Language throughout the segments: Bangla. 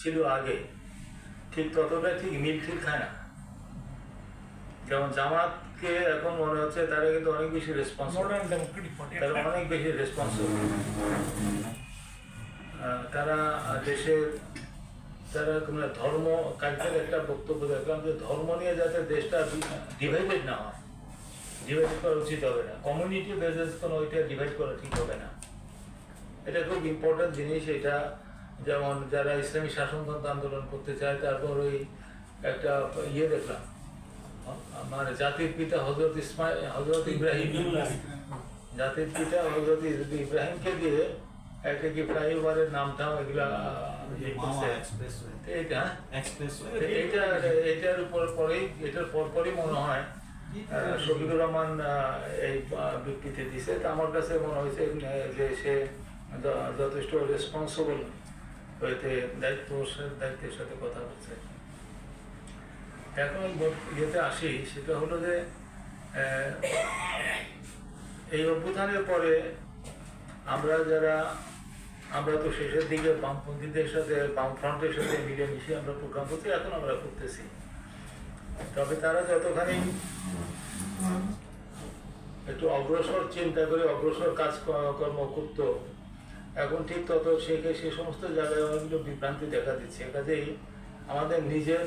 ছিল আগে ঠিক ততটা ঠিক মিল ঠিক খায় না। যেমন জামাতকে এখন মনে হচ্ছে তারা কিন্তু অনেক বেশি তারা অনেক বেশি রেসপন্সিবল তারা দেশের তারা কোনো ধর্ম কালকের একটা বক্তব্য দেখলাম যে ধর্ম নিয়ে যাতে দেশটা ডিভাইডেড না হয় ডিভাইড করা উচিত হবে না। কমিউনিটি বেসিস কোনো ওইটা ডিভাইড করা ঠিক হবে না। এটা খুব ইম্পর্টেন্ট জিনিস এটা যেমন যারা ইসলামী শাসনতন্ত্র আন্দোলন করতে চায়, তারপর ওই একটা ইয়ে দেখলাম মানে জাতির পিতা হজরত ইসমাইল হজরত ইব্রাহিম। জাতির পিতা হজরত ইব্রাহিমকে দিয়ে একটা কি ফ্লাইওভারের নামটাও এগুলা ইয়ে তো এইটা এটার উপর পরেই, এটার পর পরই মনে হয় শফিকুর রহমান এই বিবৃতি দিছে। তা আমার কাছে মনে হয়েছে যে সে যথেষ্ট রেসপন্সিবল হইতে দায়িত্ব দায়িত্বের সাথে কথা বলছে। এখন ইয়েতে আসি, সেটা হলো যে এই অভ্যুত্থানের পরে আমরা যারা, আমরা তো শেষের দিকে বামপন্থীদের সাথে বাম ফ্রন্টের সাথে মিলেমিশে আমরা প্রোগ্রাম করছি, এখন আমরা করতেছি। তবে তারা যতখানি একটু অগ্রসর, চিন্তা করে অগ্রসর কাজ কর্ম করত এখন ঠিক তত সে সে সমস্ত জায়গায় অনেকগুলো বিভ্রান্তি দেখা দিচ্ছে। কাজেই আমাদের নিজের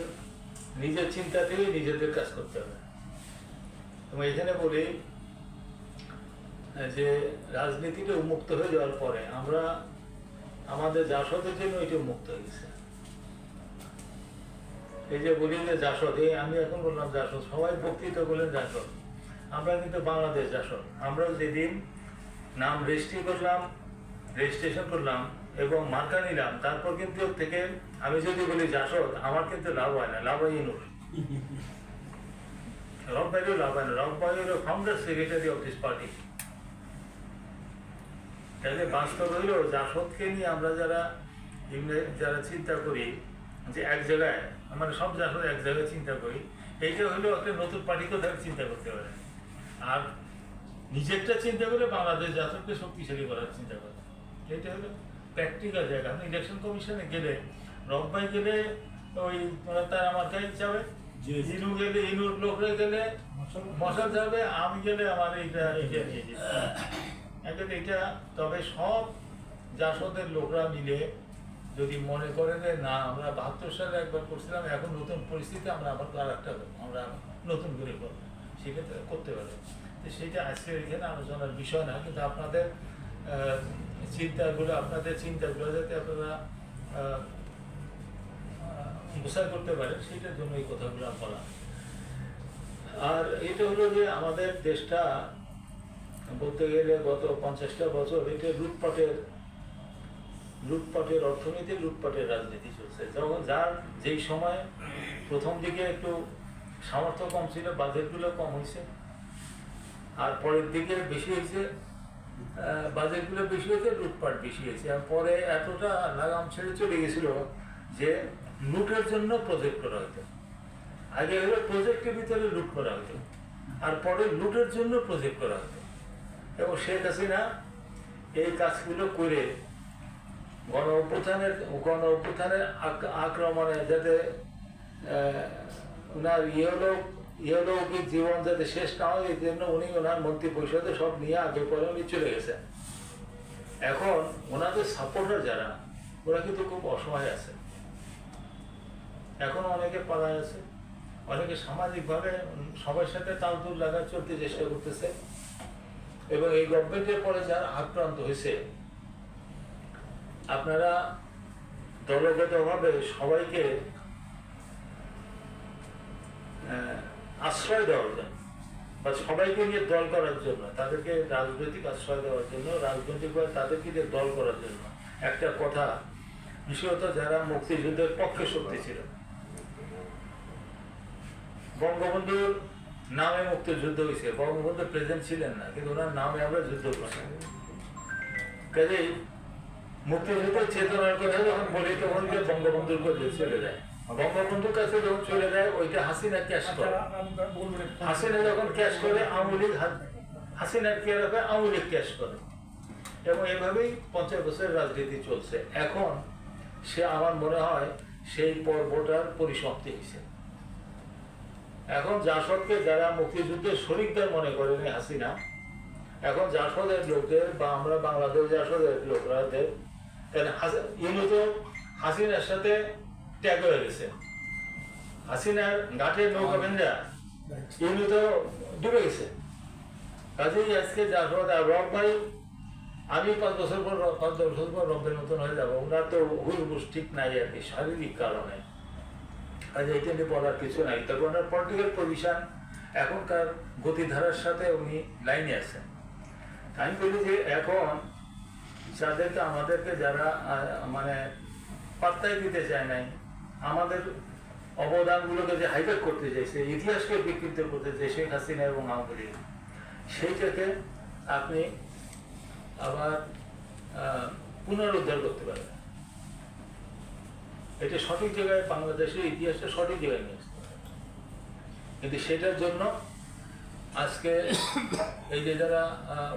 নিজের চিন্তা থেকে নিজেদের কাজ করতে হবে। এবং এখানে বলি, যে রাজনীতিটা উন্মুক্ত হয়ে যাওয়ার পরে আমরা, আমাদের জাসদের জন্য এটা উন্মুক্ত হয়ে গেছে। এই যে বলি যে জাসদ, এই আমি এখন বললাম জাসদ, সবাই বক্তৃতা করলেন জাসদ। আমরা কিন্তু বাংলাদেশ জাসদ। আমরা যেদিন নাম রেজিস্ট্রি করলাম রেজিস্ট্রেশন করলাম এবং মার্কা নিলাম, তারপর কিন্তু ওর থেকে আমি যদি বলি জাসদ আমার কিন্তু লাভ হয় না, লাভ হয় ইনুর রব ভাইও লাভ হয় না রব ভাই হলো founder secretary of this party তাহলে বাস্তব হইল জাসদকে নিয়ে আমরা যারা যারা চিন্তা করি যে এক জায়গায় মানে সব জাসদ এক জায়গায় চিন্তা করি, এইটা হলো একটা নতুন পার্টি কোথায় চিন্তা করতে পারে। আর নিজেরটা চিন্তা করে বাংলাদেশ জাসদকে শক্তিশালী করার চিন্তা করে। এটা হলো প্র্যাকটিক্যাল জায়গা। আপনি ইলেকশন কমিশনে গেলে রব্বাই গেলে ওই তার আমার কাছে যাবে ইনু গেলে ইনুর লোকরা গেলে মশাল। যাবে আমি গেলে আমার এইটা এইটা নিয়ে যেতে এখন এটা তবে সব জাসদের লোকরা মিলে যদি মনে করে যে না আমরা বাহাত্তর সালে একবার করছিলাম এখন নতুন পরিস্থিতি আমরা আবার আর একটা আমরা নতুন করে করব সেক্ষেত্রে করতে পারে তো সেইটা আজকে এখানে আলোচনার বিষয় না কিন্তু আপনাদের চিন্তাগুলো আপনাদের চিন্তাগুলো যাতে আপনারা আহ, প্রচার করতে পারেন সেটার জন্য এই কথাগুলো বলা। আর এটা হলো যে আমাদের দেশটা বলতে গেলে গত পঞ্চাশটা বছর এটা লুটপাটের লুটপাটের অর্থনীতি লুটপাটের রাজনীতি চলছে। যখন যার যেই সময় প্রথম দিকে একটু সামর্থ্য কম ছিল বাজেটগুলো কম হয়েছে আর পরের দিকে বেশি হয়েছে বাজেটগুলো বেশি হয়েছে, লুটপাট বেশি হয়েছে। আর পরে এতটা লাগাম ছেড়ে চলে গেছিল যে লুটের জন্য প্রজেক্ট করা হতো। আগে হলো প্রজেক্টের ভিতরে লুট করা হতো। আর পরে লুটের জন্য প্রজেক্ট করা হতো। এবং শেখ হাসিনা এই কাজগুলো করে গণ অভ্যুত্থানের গণ অভ্যুত্থানের আক্রমণে যাতে ওনার ইহলোক ইহলৌকিক জীবন যাতে শেষ না হয়, এই জন্য উনি ওনার মন্ত্রী পরিষদে সব নিয়ে আগে পরে উনি চলে গেছেন। এখন ওনাদের সাপোর্টার যারা, ওরা কিন্তু খুব অসহায় আছে। এখনও অনেকে পালায় আছে। অনেকে সামাজিকভাবে সবার সাথে তালতুল লাগা চলতে চেষ্টা করতেছে। এবং এই গভর্নমেন্টের পরে যারা আক্রান্ত হয়েছে, আপনারা দলগতভাবে সবাইকে আশ্রয় দেওয়ার জন্য বা সবাইকে নিয়ে দল করার জন্য, তাদেরকে রাজনৈতিক আশ্রয় দেওয়ার জন্য, রাজনৈতিকভাবে তাদেরকে নিয়ে দল করার জন্য একটা কথা, বিশেষত যারা মুক্তিযুদ্ধের পক্ষে শক্তি ছিল। বঙ্গবন্ধুর নামে মুক্তিযুদ্ধ হয়েছে বঙ্গবন্ধু প্রেজেন্ট ছিলেন না, কিন্তু ওনার নামে আমরা যুদ্ধ করছি। কাজেই মুক্তিযুদ্ধের চেতনার কথা যখন বলি তখন যে বঙ্গবন্ধুর কাছে চলে যায়। বঙ্গবন্ধুর কাছে যখন চলে যায় ওইটা হাসিনা ক্যাশ করে। হাসিনা যখন ক্যাশ করে আওয়ামী লীগ হাসিনার কে রাখে আওয়ামী লীগ ক্যাশ করে। এবং এভাবেই পঞ্চাশ বছরের রাজনীতি চলছে। এখন সে আমার মনে হয় সেই পর্বটার পরিসমাপ্তি হয়েছে। এখন জাসদকে যারা মুক্তিযুদ্ধের শরিকদের মনে করেন হাসিনা এখন জাসদের লোকদের বা আমরা বাংলাদেশ জাসদের লোকরাদের কারণ ইনু তো হাসিনার সাথে ত্যাগ হয়ে গেছে। হাসিনার ঘাটের নৌকা ইনু তো ডুবে গেছে। কাজেই আজকে রব ভাই আমি পাঁচ বছর পর পাঁচ বছর পর রবের মতন হয়ে যাব। ওনার তো হুলবুস ঠিক নাই আর কি শারীরিক কারণে। কাজে এটা নিয়ে বলার কিছু নাই। তবে ওনার পলিটিক্যাল পজিশন এখনকার গতিধারার সাথে উনি লাইনে আছেন। আমি বলি যে এখন যাদেরকে আমাদেরকে যারা মানে পাত্তাই দিতে চায় নাই, আমাদের অবদানগুলোকে যে হাইলাইট করতে চাইছে ইতিহাসকে বিকৃত করতে চাই শেখ হাসিনা এবং আওয়ামী সেইটাকে আপনি আবার পুনরুদ্ধার করতে পারবেন। এটা সঠিক জায়গায় বাংলাদেশের ইতিহাসটা সঠিক জায়গায় নিয়ে আসতে কিন্তু সেটার জন্য আজকে এই যে যারা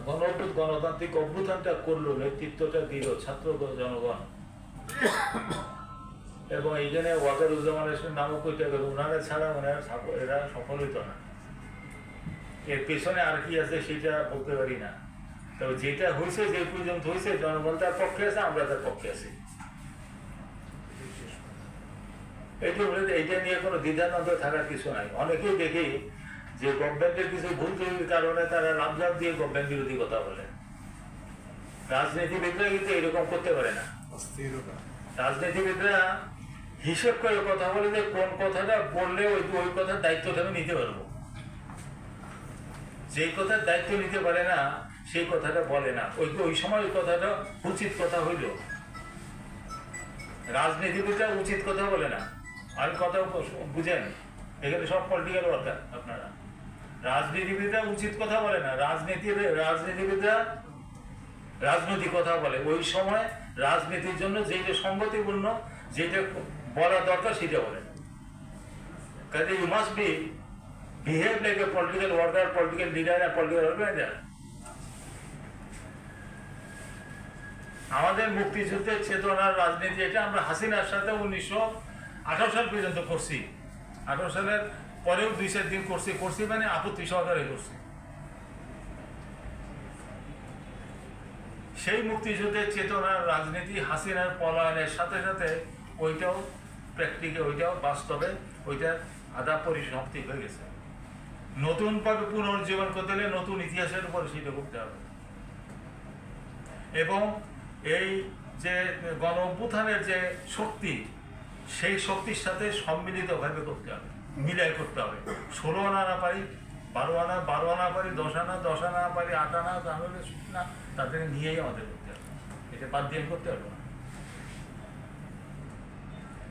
গণ গণতান্ত্রিক অভ্যুত্থানটা করল, নেতৃত্বটা দিল ছাত্র জনগণ, এবং এইখানে ওয়াকারুজ্জামানের নামও কইতে গেল ওনারা ছাড়া ওনারা এরা সফল হইতো না। এর পেছনে আর কি আছে সেটা বলতে পারি না। তবে যেটা হয়েছে যে পর্যন্ত হয়েছে জনগণ তার পক্ষে আছে, আমরা তার পক্ষে আছি। এটা বলে এইটা নিয়ে কোনো দ্বিধানন্দ থাকার কিছু নাই। অনেকেই দেখি যে গভর্নমেন্টের কিছু ভুল ত্রুটির কারণে তারা লাভ লাভ দিয়ে গভর্নমেন্ট বিরোধী কথা বলে। রাজনীতিবিদরা কিন্তু এরকম করতে পারে না। রাজনীতিবিদরা হিসেব করে কথা বলে যে কোন কথাটা বললে ওই ওই কথার দায়িত্বটা আমি নিতে পারব। যেই কথার দায়িত্ব নিতে পারে না সেই কথাটা বলে না। ওই ওই সময় ওই কথাটা উচিত কথা হইল। রাজনীতিবিদরা উচিত কথা বলে না। আমি কথা বুঝেন এখানে সব পলিটিক্যাল ওয়ার্কার রাজনীতিবিদরা উচিত কথা বলে না রাজনীতি রাজনীতিবিদরা রাজনৈতিক কথা বলে। ওই সময় রাজনীতির জন্য যেটা সংগতিপূর্ণ যেটা বলা দরকার সেটা বলে। কাজে you must be behave like a political worker political leader R political organiser আমাদের মুক্তিযুদ্ধের চেতনার রাজনীতি, এটা আমরা হাসিনার সাথে উনিশশো আঠারো সাল পর্যন্ত করছি। আঠারো সালের পরেও দুই চার দিন করছি করছি মানে আপত্তি সহকারে করছি। সেই মুক্তিযুদ্ধের চেতনার রাজনীতি হাসিনার পলায়নের সাথে সাথে ওইটাও প্র্যাকটিকে, ওইটাও বাস্তবে, ওইটা আধা পরিসমাপ্তি হয়ে গেছে। নতুনভাবে পুনর্জীবন করতে হলে নতুন ইতিহাসের উপর সেটা করতে হবে। এবং এই যে গণ যে শক্তি, সেই শক্তির সাথে সম্মিলিতভাবে করতে হবে। মিলাই করতে হবে। ষোলো আনা না পারি, বারো আনা বারো আনা পারি, দশ আনা দশ আনা পারি, আট আনা, তাহলে না তাদের নিয়েই আমাদের করতে হবে। এটা বাদ দিয়ে করতে পারব না।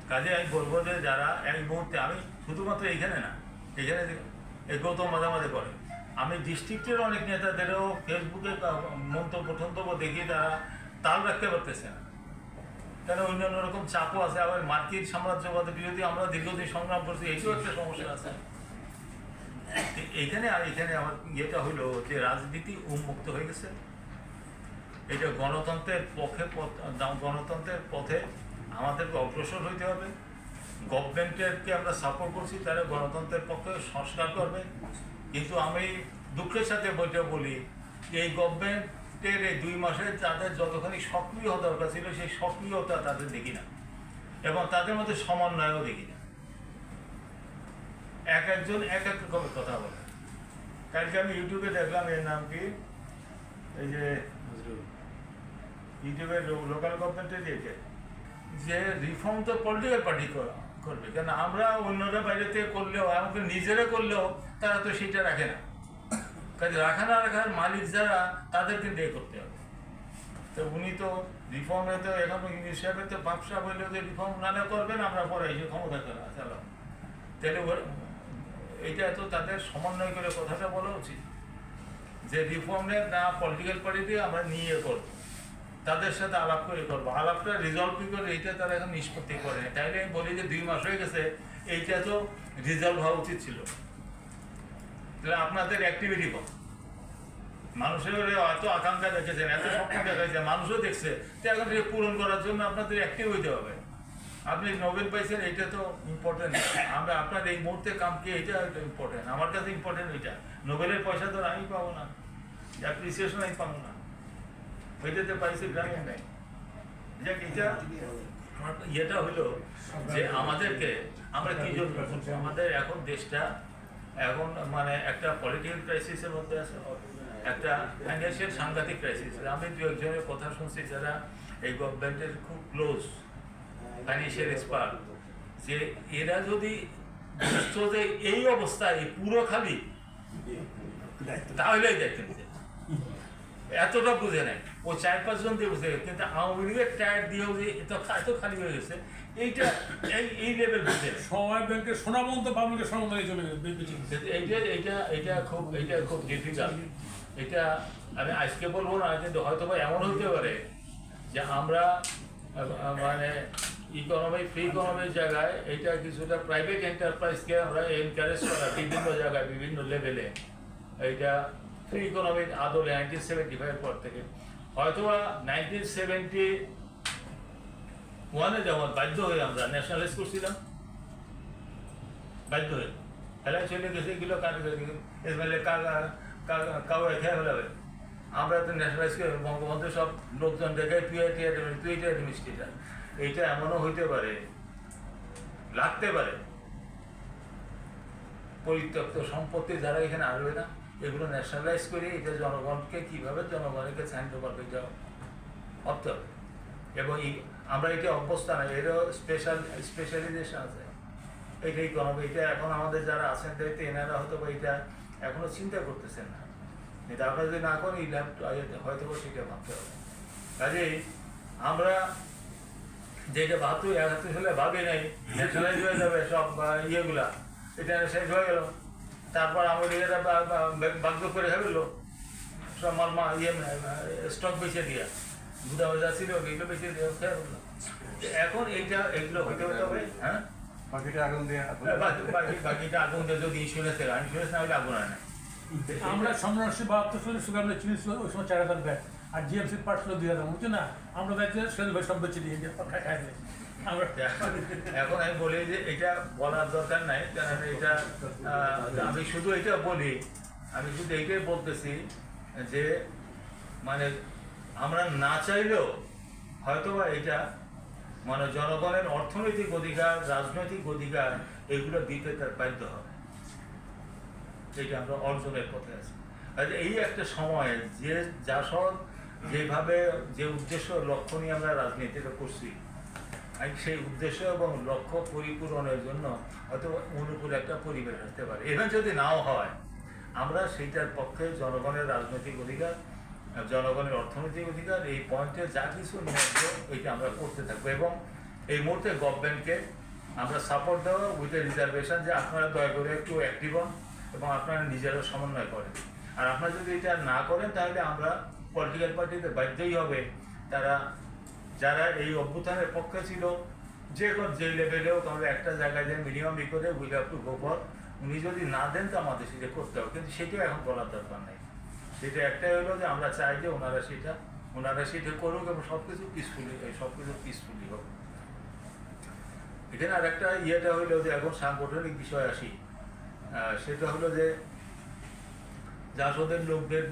কাজে আমি বলব যে যারা এই মুহূর্তে, আমি শুধুমাত্র এইখানে না এখানে এই গৌতম মাঝামাঝি করে আমি ডিস্ট্রিক্টের অনেক নেতাদেরও ফেসবুকে মন্তব্য টন্তব্য দেখি তারা তাল রাখতে পারতেছে না। কেন অন্যান্য রকম চাপও আছে। আবার মার্কিন সাম্রাজ্যবাদের বিরোধী আমরা দীর্ঘদিন সংগ্রাম করছি এইটাও একটা সমস্যা আছে। এ- এইখানে আর এখানে আমার ইয়েটা হলো যে রাজনীতি উন্মুক্ত হয়ে গেছে। এটা গণতন্ত্রের পক্ষে গণতন্ত্রের পথে আমাদেরকে অগ্রসর হইতে হবে। গভর্নমেন্টেরকে আমরা সাপোর্ট করছি, তারা গণতন্ত্রের পক্ষে সংস্কার করবে। কিন্তু আমি দুঃখের সাথে বইটা বলি এই এই দুই মাসে তাদের যতখানি সক্রিয় হওয়া দরকার ছিল সেই সক্রিয়তা তাদের দেখি না। এবং তাদের মধ্যে সমন্বয়ও দেখি না। এক একজন এক এক রকমের কথা বলে। কালকে আমি ইউটিউবে দেখলাম এর নাম কি? এই যে ইউটিউবের লোকাল গভর্নমেন্টের দিয়েছে যে রিফর্ম তো পলিটিক্যাল পার্টি করবে। কেন? আমরা অন্যরা বাইরে থেকে করলেও আমাকে নিজেরা করলেও তারা তো সেটা রাখে না। কাজে রাখা না রাখার মালিক যারা, তাদেরকে দিয়ে করতে হবে। তো উনি তো রিফর্মে তো এখন হিসাবে তো ব্যবসা বললে যে রিফর্ম না না করবেন, আমরা পরে এসে ক্ষমতা চলে চালাম তাহলে এইটা তো তাদের সমন্বয় করে কথাটা বলা উচিত। যে রিফর্মের না পলিটিক্যাল পার্টিতে আমরা নিয়ে করব, তাদের সাথে আলাপ করে করব। আলাপটা রিজলভ করে এইটা তারা এখন নিষ্পত্তি করে। তাইলে আমি বলি যে দুই মাস হয়ে গেছে, এইটা তো রিজলভ হওয়া উচিত ছিল। তাহলে আপনাদের অ্যাক্টিভিটি কম মানুষের এত আকাঙ্ক্ষা দেখেছেন, এত স্বপ্ন দেখাইছে মানুষও দেখছে। তো এখন পূরণ করার জন্য আপনাদের অ্যাক্টিভ হইতে হবে। আপনি নোবেল পাইছেন এটা তো ইম্পর্টেন্ট আমরা আপনার এই মুহূর্তে কাম কি এটা ইম্পর্টেন্ট আমার কাছে ইম্পর্টেন্ট এটা নোবেলের পয়সা তো আমি পাবো না। অ্যাপ্রিসিয়েশন আমি পাবো না। ওইটাতে পাইছি গ্রামে নেই। যাক এটা আমার ইয়েটা হলো যে আমাদেরকে আমরা কি জন্য আমাদের এখন দেশটা এখন মানে একটা পলিটিক্যাল ক্রাইসিসের মধ্যে আছে, একটা ফাইন্যান্সিয়াল সাংঘাতিক ক্রাইসিস আমি দু একজনের কথা শুনছি যারা এই গভর্নমেন্টের খুব ক্লোজ ফাইন্যান্সিয়াল এক্সপার্ট যে এরা যদি যে এই অবস্থায় পুরো খালি, তাহলেই দেখতেন এতটা বুঝে নেয় ও চার পাঁচজন দিয়ে বুঝে কিন্তু আওয়ামী লীগের টায়ার দিয়েও যে এত খালি হয়ে গেছে এইটা এই এই লেভেল সময় ব্যাংকের সোনামন্ত পাবলিকের সোনামন্ত চলে গেছে এইটা এইটা এটা খুব এটা খুব ডিফিকাল্ট এটা আমি আজকে বলব না কিন্তু হয়তো বা এমন হতে পারে যে আমরা মানে ইকোনমি ফ্রি ইকোনমির জায়গায় এটা কিছুটা প্রাইভেট এন্টারপ্রাইজকে আমরা এনকারেজ করা বিভিন্ন জায়গায় বিভিন্ন লেভেলে এইটা ফ্রি ইকোনমির আদলে নাইনটিন সেভেন্টি ফাইভ পর থেকে। হয়তোবা নাইনটিন সেভেন্টি ওয়ানে যেমন বাধ্য হয়ে আমরা ন্যাশনালাইজ করছিলাম। বাধ্য হয়ে। খেলায় চলে গেছে এগুলো এসমাইলে কাউ খেয়ে ফেলাবে আমরা তো ন্যাশনালাইজ করে বঙ্গবন্ধু সব লোকজন দেখে তুই এটি তুই এটা মিষ্টিটা এইটা এমনও হইতে পারে, লাগতে পারে। পরিত্যক্ত সম্পত্তি যারা এখানে আসবে না, এগুলো ন্যাশনালাইজ করে এটা জনগণকে কীভাবে জনগণের কাছে হ্যান্ড ওভার করে যাও। ভাবতে হবে। এবং আমরা এটা অভ্যস্ত না, এরও স্পেশাল স্পেশালাইজেশন আছে। এটা ইকোনমি এটা এখন আমাদের যারা আছেন দায়িত্বে এনারা হয়তো বা এটা এখনও চিন্তা করতেছেন না। কিন্তু আমরা যদি না করি ল্যাপটপ হয়তো বা সেটা ভাবতে হবে। কাজেই আমরা যেটা বাহাত্তর একাত্তর সালে ভাবি নাই ন্যাশনালাইজ হয়ে যাবে সব ইয়েগুলা। এটা শেষ হয়ে গেল। তারপর আমাদের ইয়েরা বাধ্য করে ফেলল। সব মাল মা ইয়ে স্টক বেঁচে দিয়া। ছিল এগুলো ফেলল। এখন এইটা এগুলো হইতে হতে হবে হ্যাঁ? বাকিটা আগুন দিয়ে বাকি বাকি- বাকিটা আগুন দিয়ে যদি ইন্স্যুরেন্স থাকে ইন্স্যুরেন্স না হলে আগুন হয় না। আমরা সম্রাটশি বাহাত্তর সালে সুগার মিলে চিনি ওই সময় চার হাজার ব্যাগ। আর জিএমসি পার্ট ছিল দুই হাজার বুঝছ না? আমরা দেখছি সেল ভাই সব বেঁচে দিয়ে। আমরা এখন আমি বলি যে এটা বলার দরকার নাই কারণ এটা আহ, আমি শুধু এটা বলি আমি শুধু এইটাই বলতেছি যে মানে আমরা না চাইলেও হয়তোবা এটা মানে জনগণের অর্থনৈতিক অধিকার, রাজনৈতিক অধিকার, এগুলো দিতে তার বাধ্য হবে। এটা আমরা অর্জনের পথে আছি। এই একটা সময়, যে জাসদ যেভাবে, যে উদ্দেশ্য, লক্ষ্য নিয়ে আমরা রাজনীতিটা করছি সেই উদ্দেশ্য এবং লক্ষ্য পরিপূরণের জন্য হয়তো অনুকূল একটা পরিবেশ আসতে পারে। এবার যদি নাও হয়, আমরা সেইটার পক্ষে জনগণের রাজনৈতিক অধিকার জনগণের অর্থনৈতিক অধিকার, এই পয়েন্টে যা কিছু নিয়ন্ত্র ওইটা আমরা করতে থাকব। এবং এই মুহূর্তে গভর্নমেন্টকে আমরা সাপোর্ট দেওয়া উইথ এ রিজার্ভেশন যে আপনারা দয়া করে একটু অ্যাক্টিভ হন এবং আপনারা নিজেরা সমন্বয় করেন। আর আপনারা যদি এটা না করেন, তাহলে আমরা পলিটিক্যাল পার্টিতে বাধ্যই হবে। তারা, যারা এই অভ্যুত্থানের পক্ষে ছিল, যে কোন যে লেভেলে হোক, আমরা একটা জায়গায় যে মিনিমাম ই করে উইল হ্যাভ টু গো উনি যদি না দেন, তো আমাদের সেটা করতে হবে। কিন্তু সেটাও এখন বলার দরকার নেই। সেটা একটাই হলো যে আমরা চাই যে ওনারা সেটা ওনারা সেটা করুক এবং সব কিছু পিসফুলি সব কিছু পিসফুলি হোক। এখানে আর একটা ইয়েটা হইল যে এখন সাংগঠনিক বিষয় আসি। সেটা হলো যে জাসদের লোকদের